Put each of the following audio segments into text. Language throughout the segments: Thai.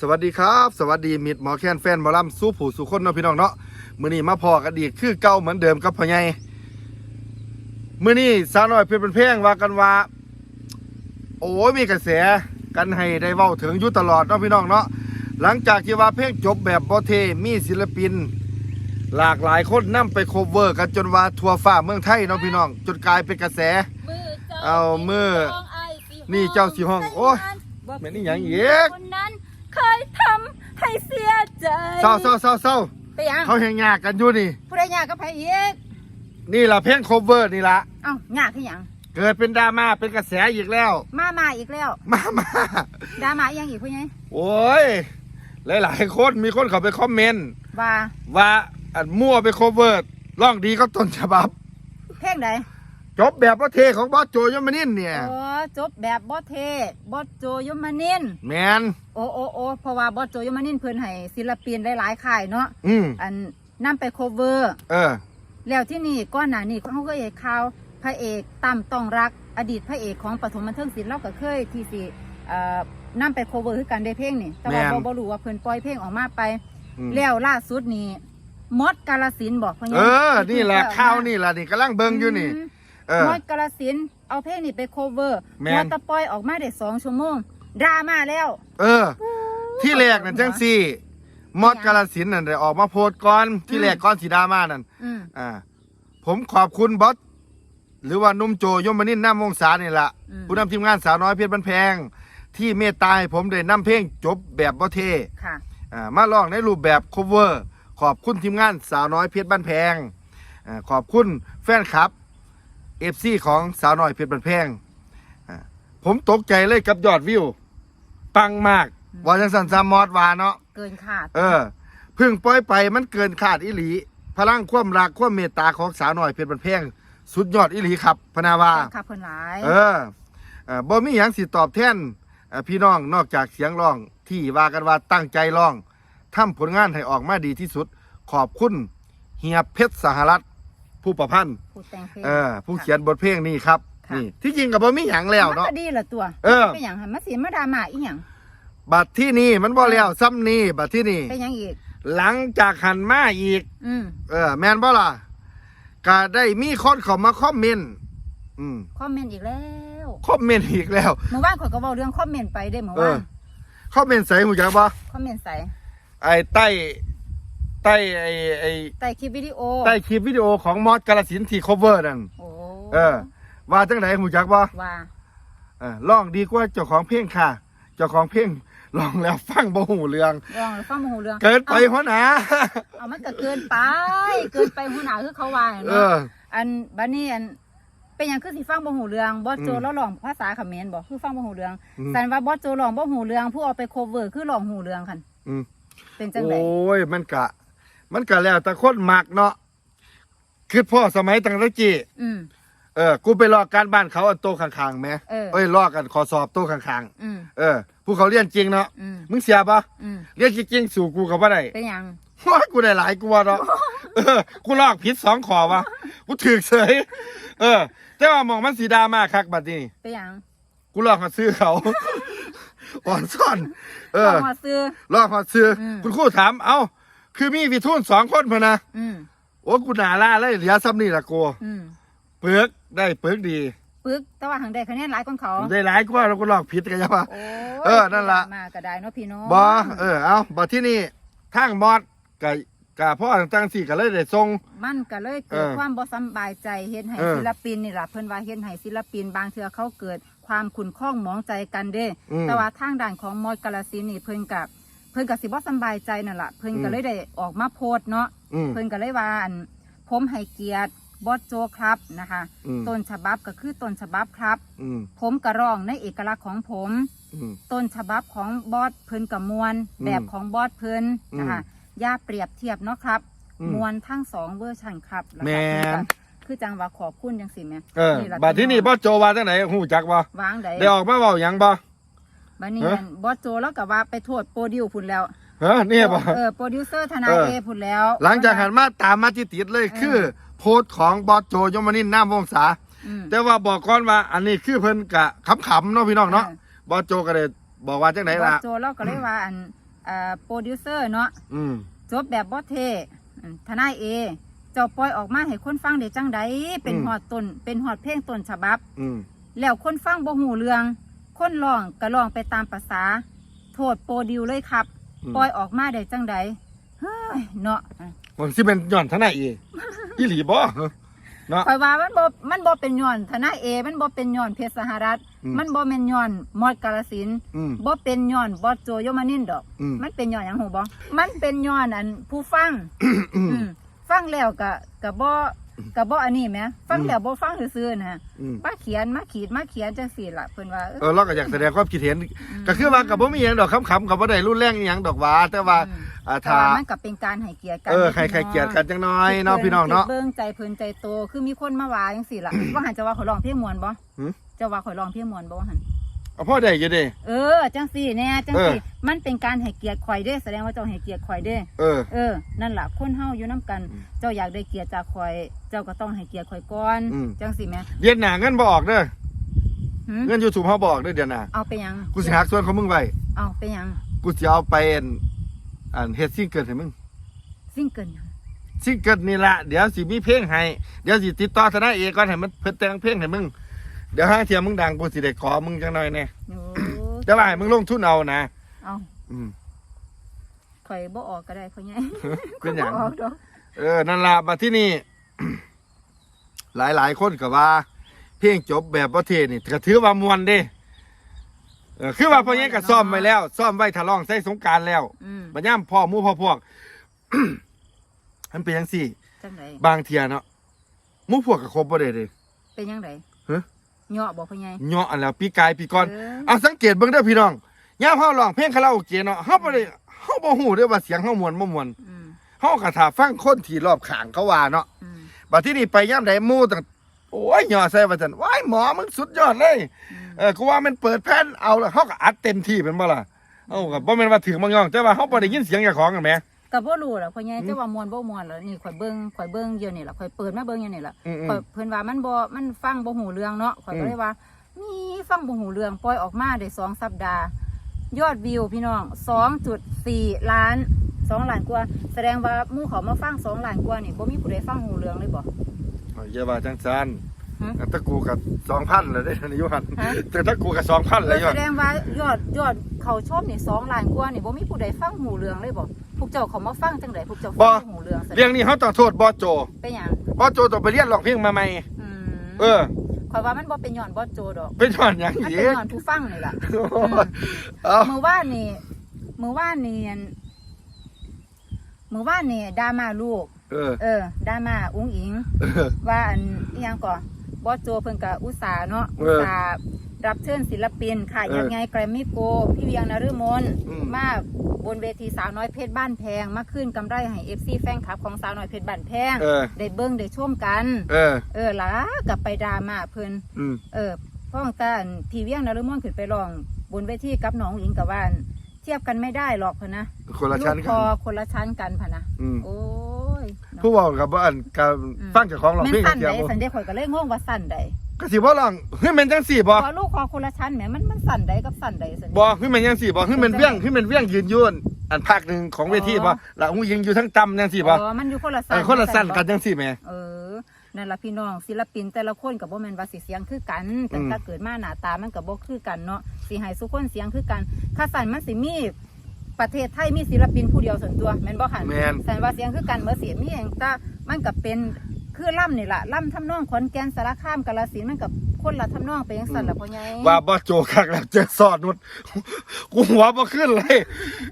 สวัสดีครับ สวัสดีมิดหมอแคนแฟนหมอลำสู้ผู้สู่คนเนาะพี่น้องเนาะมื้อนี้มาพอกันอีกคือเก่าเหมือนเดิมกับพ่อใหญ่มื้อนี้สาวน้อยเพชรเป็นเพลงว่ากันว่า โอ้ยมีกระแสกันให้ได้เว้าถึงอยู่ตลอดเนาะพี่น้องเนาะหลังจากที่ว่าเพลงจบแบบบ่เทมีศิลปิน หลากหลายคนนำไปโคเวอร์กันจนว่าทั่วฟ้าเมืองไทยเนาะพี่น้องจนกลายเป็นกระแส เอามือนี่เจ้าสิห้อง โอ้ยแม่นอีหยังอีกคนนั้น เคยทำให้เสียใจเศร้าเศร้าเศร้าเศร้าไปยังเขาแหงยากกันอยู่นี่ ผู้ใดยากกับไผอีกนี่ล่ะเพลงโคเวอร์นี่ล่ะเอ้ายากคือหยังเกิดเป็นดราม่าเป็นกระแสอีกแล้ว มามาอีกแล้วมามาดราม่าอีหยังอีกผู้ใหญ่โอ้ยหลายๆคนมีคนเขาไปคอมเมนต์ว่าว่าอันมั่วไปโคเวอร์ร้องดีก็ต้นฉบับเพลงใด จบแบบว่าเทของบอสโจยมนินเนี่ย โอ้จบแบบบอสเทบอสโจยมนินแมนโอ้โอ้โอ้เพราะว่าบอสโจยมนินเพิ่นให้ศิลปินหลายๆค่ายเนาะอืมอันนํไปโคเวอร์ เออ แล้วที่นี่ก้อนหน้านี่เขาก็เอกข่าวพระเอกตั้มต้องรักอดีตพระเอกของปฐมบันเทิงศิลป์เราก็เคยที่สิเอ่อนำไปโคเวอร์คือกันได้เพลงนี่ แต่ว่าแม่น บ่บ่รู้ว่าเพิ่นปล่อยเพลงออกมาไป อืมแล้วล่าสุดนี่มดกาลสินธุ์บอกพ่อใหญ่เออ นี่แหละข้าวนี่แหละนี่กำลังเบิ่งอยู่นี่ม เออมดกาลสินธุ์เอาเพลงนี่ไปโคเวอร์แม่นมดตะปล่อยออกมาได้สองชั่วโมงดราม่าแล้ว เออ ที่แรกนั่นจังสี่มอดกาลสินธุ์นั่นได้ออกมาโพสต์ก่อนที่แรกก่อนสีดราม่านั่น อืมอ่าผมขอบคุณบอสหรือว่านุ่มโจยมนินน้ำวงศานี่ละอืมผู้นำทีมงานสาวน้อยเพชรบันแพง ที่เมตตาให้ผมได้นำเพลงจบแบบบ่เทค่ะ อ่ามาลองในรูปแบบ cover ขอบคุณทีมงานสาวน้อยเพชรบ้านแพงอ่าขอบคุณแฟนคลับ เอฟซีของสาวน้อยเพชรบ้านแพงอ่าผมตกใจเลยกับยอดวิว ปังมากว่าจังสันซามอดวาเนาะเกินขาด เออเพึ่งปล่อยไปมันเกินคาดอิหลี พลังความรักความเมตตาของสาวน้อยเพชรบ้านแพงสุดยอดอิหลีครับพนาวาแฟนคลับเพิ่นหลายเออเออบ่มีหยังสิตอบแทนเอ่อพี่น้องนอกจากเสียงร้องที่ว่ากันว่าตั้งใจร้องทำผลงานให้ออกมาดีที่สุด ขอบคุณเฮียเพชรสหรัฐ ผู้ประพันธ์ผู้แต่งเพลงเออผู้เขียนบทเพลงนี้ครับค่ะนี่ที่จริงกับบ่มีหยังแล้วมันเนาะก็ดีละตัวเออเป็นหยังหันมาเสียมาดราม่าอีหยังบัดที่นี่มันบ่แล้วซ้ำนี่บัดที่นี่เป็นหยังอีก หลังจากหันมาอีกอืมเออ แม่นบ่ล่ะก็ได้มีคนเข้ามาคอมเมนต์อืมคอมเมนต์อีกแล้วคอมเมนต์อีกแล้วเมื่อวานข่อยก็เว้าเรื่องคอมเมนต์ไปได้เมื่อเอวาอนคอมเมนต์ใส่หูจักบ่คอมเมนต์ใส่ไอ้ใต้ใต้ไอ้ไอ้ใต้คลิปวิดีโอใต้คลิปวิดีโอของมอสกาลสินธุ์ที่ cover นั่นโอ้เออ ว่าจังไหนหูจักบ่ว่าเออร้องดีกว่าเจ้าของเพลงค่ะ เจ้าของเพลงร้องแล้วฟังบ่หูเรื่องลองฟังบ่ฮู้เรื่องเกินไปหัวหนาเอามันก็เกินไป เกินไปหัวหน้าคือเขาว่าเอเนาะออันบัดนี้อันเป็นหยังคือสิฟังบ่ฮู้เรื่องบ่โจอืมแล้วร้องภาษาเขมรบ่คือฟังบ่ฮู้เรื่องอืมสันว่าบ่โจร้องบ่ฮู้เรื่องผู้เอาไป cover คือร้องฮู้เรื่องคั่นอืมเป็นจังได๋โอ้ยมันกะ มันกะแล้วแต่คนมักเนาะคือพ่อสมัยตั้งแต่กี้อืม เออ กูไปลอกการบ้านเขาอันโต๊ะข้างๆแหมเออ เอ้ยลอกกันขอสอบโต๊ะข้างอืม ๆ เออ ผู้เขาเรียนจริงเนาะ อืม มึงเสียปะอืม เรียนจริงๆสู่กูเขาบ่ได้เป็นหยังว่ากูได้หลายกูว่าเนาะเออ กูลอกผิดสองขอวะกูถือเสยเออ แต่ว่ามองมันสีดามากคักบัดนี้ เป็นหยังกูลอกมาซื้อเขา อ่อนซ่อน เออต้องมาซื้อ ลอกมาซื้ออม คุณครูถาม เอ้า คือมีวิทูนสองคนพะนะอืมโอ้กูหนาล่าเลยเหลือซ้ำนี่ละกูอืมเปิกได้เปิกดีปึกแต่ว่าหังได้คะแนนหลายกว่าเขาได้หลายกว่าแล้วกูลอกผิดกันยังปะโอ้ยเออนั่นล่ะมาก็ได้เนาะพี่น้องบอเออเอาบอที่นี่ทางมอดกับกับพ่อต่างๆสี่ก็เลยได้ส่งมันก็เลยเกิดเออความบ่สำบายใจเฮ็ดให้เออศิลปินนี่ล่ะเพิ่นว่าเฮ็ดให้ศิลปินบางเทื่อเขาเกิดความขุ่นข้องหมองใจกันเด้อืมแต่ว่าทางด้านของมอดกาลสินธุ์นี่เพิ่นกับเพิ่นกับสิบ่สำบายใจนั่นล่ะเพิ่นก็อืมเลยได้ออกมาโพสต์เนาะอืม เพิ่นก็เลยว่าอันผมให้เกียรติบอสโจครับนะคะอืม ต้นฉบับก็คือต้นฉบับครับ อืมผมกระร้องในเอกลักษณ์ของผม อืม ต้นฉบับของบอสเพิ่นกับมวลอืมแบบของบอสเพิ่นนะคะอย่าเปรียบเทียบเนาะครับ อืมมวลทั้งสองเวอร์ชันครับล้วก็แม่น คือจังว่าขอบคุณจังสิแม่เออล่ะบัดที่นี่บ่โจว่าจังไหนหูจักบ่วางได้ได้ออกมาเว้าหยังบ่ บัดนี้เอ้อบอสโจแล้วก็ว่าไปโทษโปรดิวพุ่นแล้วฮะเนี่ยบ่ เออโปรดิวเซอร์ธนาเออ เอพุ่นแล้ว หลังจากหันมาตามมาติดๆเลยเออ คือ โพสต์ของบอสโจยมนินทร์น้ำวงศาอืม แต่ว่าบอกก่อนว่า อันนี้คือเพิ่นกะขำๆเนาะพี่น้องเนาะบอสโจก็เลยบอกว่าจังไหนบอล่ะสโจแล้วก็เลยว่าอันอ่าโปรดิวเซอร์เนาะอืม จบแบบบ่เทอืมทนายเอเจ้าปล่อยออกมาให้คนฟังได้จังใดเป็นอืม ฮอดต้นเป็นฮอดเพลงต้นฉบับ อืม แล้วคนฟังบ่หูเรื่อง คนร้องก็ร้องไปตามภาษา โทษโปรดิวเลยครับ อืม ปล่อยออกมาได้จังใดเฮ้ยเนาะมันสิเป็นย้อนทนายเออีหลีบ่เนาะคอยว่ามันบ่มันบ่เป็นย้อนทนายเอ มันบ่เป็นย้อนเพชรสหรัฐ อืม มันบ่แม่นย้อนมอดกาลสินธุ์อืม บ่เป็นย้อนบอสโจโยมานินดอก อืม มันเป็นย้อนหยังหูบ่มันเป็นย้อนอันผู้ฟัง อืมอืมฟังแล้วก็ก็บ่ ก็บ่อันนี้แหมฟังอืมแล้วบ่ฟังซื่อๆนะอืม มาเขียนมาขีดมาเขียนจังซี่ล่ะเพิ่นว่าเออเออเราก็อยากแสดงความคิดเห็น ก็คือว่ากับบ่มีหยังดอกคำๆกับบ่ได้รุนแรงอิหยังดอกหว่าแต่ว่าอืมอ่าแต่ถ้าว่ามันก็เป็นการให้เกียรติกันเออใครใครเกลียดกันจังน้อยเนาะพี่น้องเนาะ เบิ่งใจเพิ่นใจโตคือมีคนมาว่าจังซี่ล่ะ ว่าหันจะว่าข่อยร้องเพลงม่วนบ่หือจะว่าข่อยร้องเพลงม่วนบ่ว่าหัน เอาพ่อได้อยู่เด้ เออ จังสี่แน่จังสี่ เออ มันเป็นการให้เกียรติข่อยเด้ แสดงว่าเจ้าให้เกียรติข่อยเด้ เออ เออ นั่นล่ะคนเฮาอยู่นํกันอืมเจ้าอยากได้เกียรติจากข่อย เจ้าก็ต้องให้เกียรติข่อยก่อน อืม จังสี่แหม่เดือนหน้าเงินบ่ออกเด้อหืมเงิน YouTube เฮาบ่ออกเด้อเดือนหน้าเอาไปหยัง กูสิหักส่วนของมึงไว้เอาไปหยัง กูสิเอาไปอันอันเฮ็ดซิงเกิลให้มึงซิงเกิลหยังซิงเกิลนี่ละเดี๋ยวสิมีเพลงให้เดี๋ยวสิติดต่อทนายเอกก่อนให้มันเพิ่นแต่งเพลงให้มึง เดี๋ยวหาเทียมึงดังกูสิได้ขอมึงจังหน่อยแน่โอ้แต่ว่าให้มึงลงทุนเอานะเอาอืมข่อยบ่ออกก็ได้ข่อยใหญ่เป็นหยัง บ่ออกดอกเออ นั่นละมาที่นี่ หลายหลายๆคนก็ว่า เพลงจบแบบประเทศนี่ก็ถือว่ามวนเด้เออคือว่าพ่อยังก็ซ่อมไว้แล้ว ซ่อมไว้ทะลองใส่สงกรารแล้วอืมบัดย่ามพ่อหมู่พ่อพวก มันเป็นจังซี่ จังไดบางเทียเนาะหมู่พวกก็ครบบ่ได้เด้ เป็นยังไงฮะ เหยาะบอกพ่อใหญ่เหาะอันแล้วปีกายปีก่อนเออเอาสังเกตเบิ่งเด้อพี่น้องยามเฮาร้องเพลงคาราโอเกะเนาะเฮาบ่ได้เฮาบ่ฮู้เด้อว่าเสียงเฮาม่วนบ่ม่วนอืมเฮาก็ถ้าฟังคนที่รอบข้างเขาว่าเนาะอืมบัดที่นี่ไปย่ำใดหมู่ต่างโอ้ยหย่อใส่ว่าซั่นว้ายหมอมึงสุดยอดเลยอืมเออกูว่ามันเปิดแผ่นเอาละเฮาก็อัดเต็มที่เป็นบ่ล่ะเอ้าก็บ่แม่นว่าถึงบางย่องแต่ว่าเฮาบ่ได้ยินเสียงเจ้าของกันแหม ก็บ่รู้ล่ะพ่อใหญ่อืมจะว่ามวนบ่มวนล่ะนี่ข่อยเบิ่งข่อยเบิ่งเดี๋ยวนี่ล่ะข่อยเปิดมาเบิ่งอยู่นี่ล่ะอืม ข่อยเพิ่นว่ามันบ่มันฟังบ่หูเรื่องเนาะข่อยอืก็มเลยว่า มีฟังบ่หูเรื่องปล่อยออกมาได้สองสัปดาห์ ยอดวิวพี่น้อง 2.4 ล้าน 2 ล้านกว่า แสดงว่าหมู่เขามาฟัง 2 ล้านกว่านี่บ่มีผู้ใดฟังหูเรื่องเลยบ่ๆอย่าว่าจังซั่นฮะ ตะกูกับ2,000แล้วเด้นายหันฮะ แต่ตะกูกับ2,000แล้วยอแสดดงว่ายอดยอดเขาชมนี่2ล้านกว่านี่บ่มีผู้ใดฟังหูเรื่องเลยบ่พวกเจ้าเขามาฟังจังไดพวกเจ้าฟังหูเรื่องแสดเรื่องนี้เฮาต้องโทษบอสโจเป็นหยังบอสโจต้องไปเรียนร้องเพลงมาใหม่อืมเออ ข่อยว่ามันบ่เป็นย้อนบ่โจดอกเป็นย้อนหยังมันอีเป็นกย้อนผู้ฟังนี่ล่ะโอ้ยเอา มือว่านนี่มือว่านนี่อันมือว่านนี่ดราม่าลูก เออเออดราม่าอุ้งอิง เออว่าอันอิหยังก่อน บอสโจเพิ่นก็อุตส่าห์เนาะเอออุตส่าห์รับเชิญศิลปินค่ะเออยังไงแกรมมี่โก พี่เวียงนฤมลอืมมาบนเวทีสาวน้อยเพชรบ้านแพง มาขึ้นกำไรให้เอฟซีแฟนคลับของสาวน้อยเพชรบ้านแพงเออได้เบิ้งได้ชมกัน เออ เออล่ะกลับไปดราม่าเพิ่นอืมเออพ่องตาอันพี่เวียงนฤมลขึ้นไปร้องบนเวทีกับน้องหญิงกับว่านเทียบกันไม่ได้หรอกพะนะคนละชั้นลูกกัคนอคนละชั้นกันพะนะอืมโอ้ย ผู้บอกกับว่าอันกับฟังเจากของร้องแม่นเพลงสั้นเดียวใดบ่สันเดข่อยก็เลยงงว่าสั้นใดก็สิบ่ร้องเฮ้ยแม่นจังสี่บ่พอลูกคอคนละชั้นแหมมันมันสั้นใดกับสั้นใดสันบ่เฮ้ยแม่นจังสี่บ่เฮ้ยแม่นเวียงเฮ้ยแม่นเวียงยืนอยู่อันอันภาคหนึงของเวทีบ่แล้วหูยิงอยู่ทั้งต่ำจังสี่บ่อ๋อมันอยู่คนละเอสั้นอคนละสั้นกันจังสี่แหม่ เออนั่นล่ะพี่น้องศิลปินแต่ละคนกับบ่แม่นว่าสิเสียงคือกันแต่อืมถ้าเกิดมาหน้าตามันก็บ่คือกันเนาะสิให้สุคนเสียงคือกันถ้าสั้นมันสิมี ประเทศไทยมีศิลปินผู้เดียวส่วนตัวแม่นบ่คันแม่น แสนว่าเสียงคือกันเมื่อเสียงนี่เองแต่มันกับเป็นคือล่ำนี่แหละล่ำทำนองขอนแก่นสารคามกาลสินธุ์มันกับคนละทำนองไปยังสั่นละพ่อใหญ่ว่าบ่โจคักแล้วเจอสอดหมดกูหัวบ่ขึ้นเลย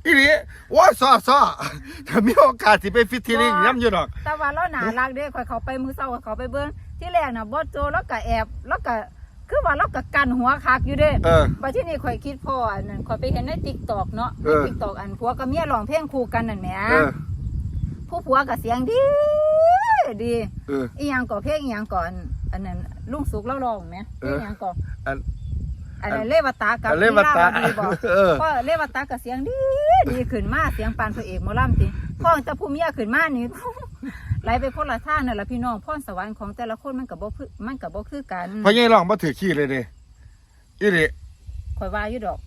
อีนี่ว่าซอซอถ้ามีโอกาสสิไปฟิตทีลิงย้ำอยู่ดอก แต่ว่าเราหนารักเด้คอยเขาไปมือเศร้าเขาไปเบิ้งที่แรกน่ะบอสโจแล้วก็แอบแล้วก็ คือว่าเราก็กันหัวคักอยู่เด้เออไปที่นี่คอยคิดพ่ออันนั้นคอยไปเห็นในติ๊กตอกเนาะเอในอติ๊กตอกอันผัวกับเมียร้องเพลงคู่กันนั่นแหมเออ ผู้ผัวกับเสียงดี ดีเออ อีหยังก่อเพลงอีหยังก่อนอันนั้นลุงสุกเล่าร้องไหมเพลงอีหยังก่อนอัน อันนั้นเลวตากับอันเลวตาลีลวดีบอกเออก็เลวตากับเสียงดีดีขึ้นมาเสียงปานพระเอกหมอลำติพ่อจะผู้เมียขึ้นมานี่ไหลไปคนละท่างนั่นแหละพี่น้องพ่รสวรรค์ของแต่ละคนมันกับบ่คือมันกับบ่คือกันพ่อใหญ่ร้องบ่ถือขี้เลยเด้อีนี่ข่อยว่าอยู่ดอก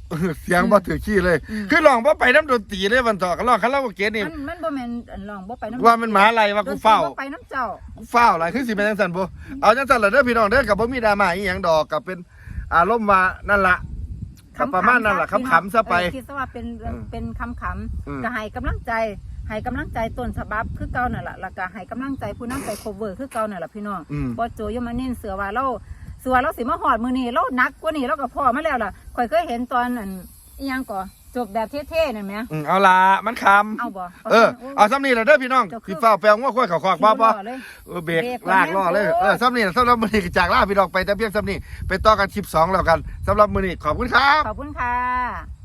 เสียงบ่ถือขี้เลยอืมคือร้องบ่ไปน้ำดนตรีเลยวันต่อก็ร้องคาราโอเกะนี่มันมันบ่แม่นอันลองบ่ไปน้ำว่ามันหมาอะไรว่ากูเฝ้าโดนสิบ่ไปน้ำเจ้ากูเฝ้าอะไรคือสิเป็นจังซั่นบ่เอาจังซั่นล่ะเด้อพี่น้องเด้อกับบ่มีดราม่าอีหยังดอกกับเป็น อารมณ์ว่านั่นละก็ประมาณนั่นล่ะขำๆซะไป เออคิดซะว่าเป็นอืมเป็นคำขอืมำก็ให้กำลังใจให้กำลังใจต้นฉบับคือเก่านั่นแหละแล้วก็ให้กำลังใจผู้นำไปโคเวอร์คือเก่านั่นแหละพี่น้องอืม บอโจยมาเน้นเสือว่าเราเสือเราสิมาหอดมือนี่เราหนักกว่านี่เราก็พอมาแล้วล่ะข่อยเคยเห็นตอนอันอีหยังก่อ จบแบบเท่ๆนั่นไหมอืมเอาล่ะมันคำเอาบ่เออเอาซ้ำนี่ล่ะเด้อพี่น้องเจ้าคือพี่เฝ้าแปลงว่าค่อยเขาคอกบ่บ่ขี่รอเลย เออเบรกเบรกลากล่อเลยโอ้เออซ้ำนี่สำหรับมื้อนี้ก็จากลาพี่น้องไปแต่เพียงซ้ำนี่ไปต่อกันคลิปสองแล้วกันสำหรับมื้อนี้ขอบคุณครับ ขอบคุณค่ะ